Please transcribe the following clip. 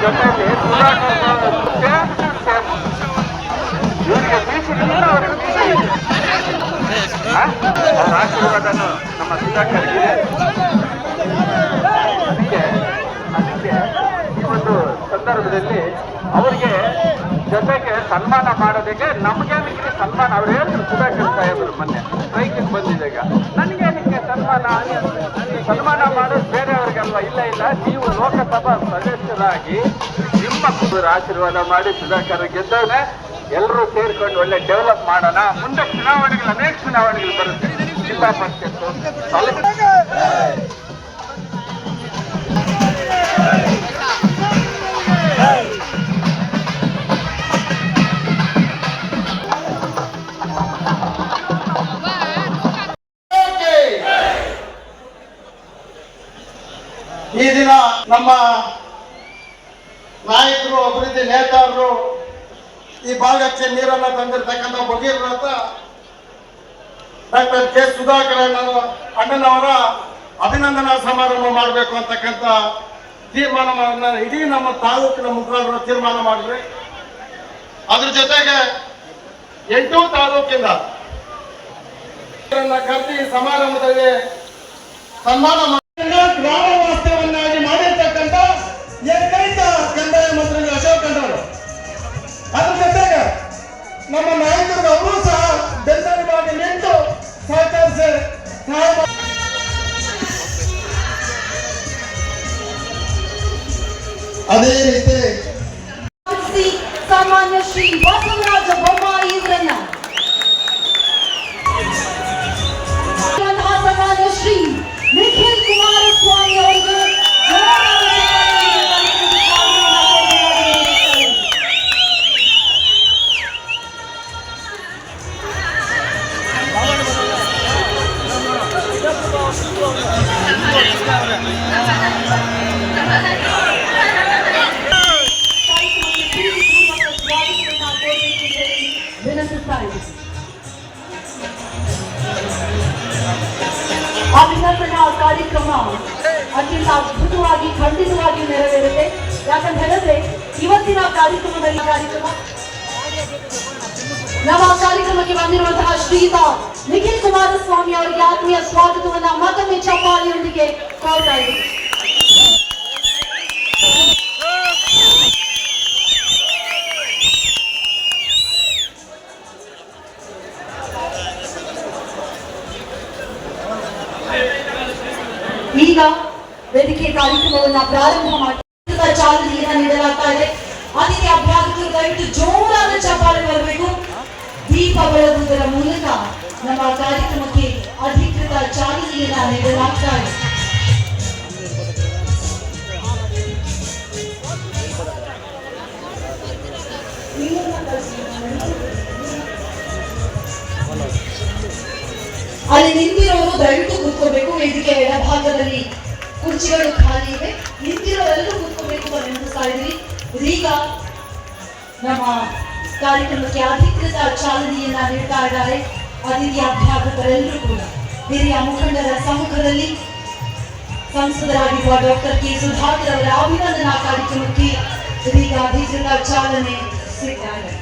ಜೊತೆಯಲ್ಲಿ ಸುಧಾಕರ್ ಇವರಿಗೆ ಆಶೀರ್ವಾದನು ನಮ್ಮ ಸುಧಾಕರ್ಗೆ ಅದಕ್ಕೆ ಅದಕ್ಕೆ ಈ ಒಂದು ಸಂದರ್ಭದಲ್ಲಿ ಅವರಿಗೆ ಜೊತೆಗೆ ಸನ್ಮಾನ ಮಾಡೋದಕ್ಕೆ ನಮ್ಗೇನಕ್ಕೆ ಸನ್ಮಾನ ಅವ್ರು ಹೇಳ್ತಾರೆ ಸುಧಾಕರ್ ಸಾಹೇಬರು ಮೊನ್ನೆ ಬೈಕಿಗೆ ಬಂದಿದೆ ಈಗ ನನಗೇನಕ್ಕೆ ಸನ್ಮಾನ ಸನ್ಮಾನ ಮಾಡೋದು ಬೇರೆಯವ್ರಿಗಲ್ವಾ? ಇಲ್ಲ ಇಲ್ಲ. ನೀವು ಲೋಕಸಭಾ ಸದಸ್ಯರಾಗಿ ನಿಮ್ಮ ಕುದುರ ಆಶೀರ್ವಾದ ಮಾಡಿ ಸುಧಾಕರ್ ಗೆದ್ದವನೆ ಎಲ್ಲರೂ ಸೇರ್ಕೊಂಡು ಒಳ್ಳೆ ಡೆವಲಪ್ ಮಾಡೋಣ. ಮುಂದೆ ಚುನಾವಣೆಗಳು, ಅನೇಕ ಚುನಾವಣೆಗಳು ಬರುತ್ತೆ. ಜಿಲ್ಲಾ ಪಂಚಾಯತ್ ಈ ದಿನ ನಮ್ಮ ನಾಯಕರು, ಅಭಿವೃದ್ಧಿ ನೇತಾರರು, ಈ ಭಾಗಕ್ಕೆ ನೀರನ್ನ ತಂದಿರತಕ್ಕಂಥ ಭಗೀರಥ ಡಾಕ್ಟರ್ ಕೆ ಸುಧಾಕರ್ ಅಣ್ಣ- ಅಣ್ಣನವರ ಅಭಿನಂದನಾ ಸಮಾರಂಭ ಮಾಡಬೇಕು ಅಂತಕ್ಕಂಥ ತೀರ್ಮಾನ ಇಡೀ ನಮ್ಮ ತಾಲೂಕಿನ ಮುಖಂಡರು ತೀರ್ಮಾನ ಮಾಡಿದ್ರಿ. ಅದ್ರ ಜೊತೆಗೆ ಎಂಟು ತಾಲೂಕಿಂದ ಕರೆದಿ ಸಮಾರಂಭದಲ್ಲಿ ಸನ್ಮಾನ ಮಾಡಿ ಗ್ರಾಮ ಅದೇ ರೀತಿ ಅತ್ಯಂತ ಅದ್ಭುತವಾಗಿ ಖಂಡಿತವಾಗಿ ನೆರವೇರುತ್ತೆ. ಯಾಕಂತ ಹೇಳಿದ್ರೆ ಇವತ್ತಿನ ಕಾರ್ಯಕ್ರಮದಲ್ಲಿ ಕಾರ್ಯಕ್ರಮ ನಮ್ಮ ಕಾರ್ಯಕ್ರಮಕ್ಕೆ ಬಂದಿರುವಂತಹ ಶ್ರೀಯುತ ನಿಖಿಲ್ ಕುಮಾರಸ್ವಾಮಿ ಅವರಿಗೆ ಆತ್ಮೀಯ ಸ್ವಾಗತವನ್ನ ಮತ್ತೊಮ್ಮೆ ಚಪ್ಪಾಳಿಯೊಂದಿಗೆ ಕೋರ್ತಾ ಇದ್ದೀನಿ. ಈಗ ವೇದಿಕೆ ಕಾರ್ಯಕ್ರಮವನ್ನ ಪ್ರಾರಂಭ ಮಾಡಿ ಚಾಲನೆಯನ್ನ ನೀಡಲಾಗ್ತಾ ಇದೆ. ಅದಕ್ಕೆ ಅಭ್ಯರ್ಥಿಗಳು ದಯವಿಟ್ಟು ಜೋರಾದ ಚಪ್ಪಾಳೆ ಬರಬೇಕು. ದೀಪ ಬೆಳಗುವುದರ ಮೂಲಕ ನಮ್ಮ ಕಾರ್ಯಕ್ರಮಕ್ಕೆ ಅಧಿಕೃತ ಚಾಲನೆಯನ್ನ ನೀಡಲಾಗ್ತಾ ಇದೆ. ಅಲ್ಲಿ ನಿಂತಿರೋರು ದಯವಿಟ್ಟು ಕೂತ್ಕೋಬೇಕು. ವೇದಿಕೆ ಎಡಭಾಗದಲ್ಲಿ ಕುರ್ಚಿಗಳು ಖಾಲಿ ಇವೆ. ನಿಂತಿರೋರೆಲ್ಲರೂ ಕೂತ್ಕೋಬೇಕು ಅಂತ ನೆನಪಿಸ್ತಾ ಇದ್ದೀವಿ. ಇದೀಗ ನಮ್ಮ ಕಾರ್ಯಕ್ರಮಕ್ಕೆ ಅಧಿಕೃತ ಚಾಲನೆಯನ್ನ ನೀಡ್ತಾ ಇದ್ದಾರೆ ಅತಿಥಿ ಅಭ್ಯಾಗತರೆಲ್ಲರೂ ಕೂಡ. ಹಿರಿಯ ಮುಖಂಡರ ಸಮ್ಮುಖದಲ್ಲಿ ಸಂಸದರಾಗಿರುವ ಡಾಕ್ಟರ್ ಕೆ ಸುಧಾಕರ್ ಅವರ ಅಭಿನಂದನಾ ಕಾರ್ಯಕ್ರಮಕ್ಕೆ ಇದೀಗ ಅಧಿಕೃತ ಚಾಲನೆ ಸಿಗ್ತಾ ಇದೆ.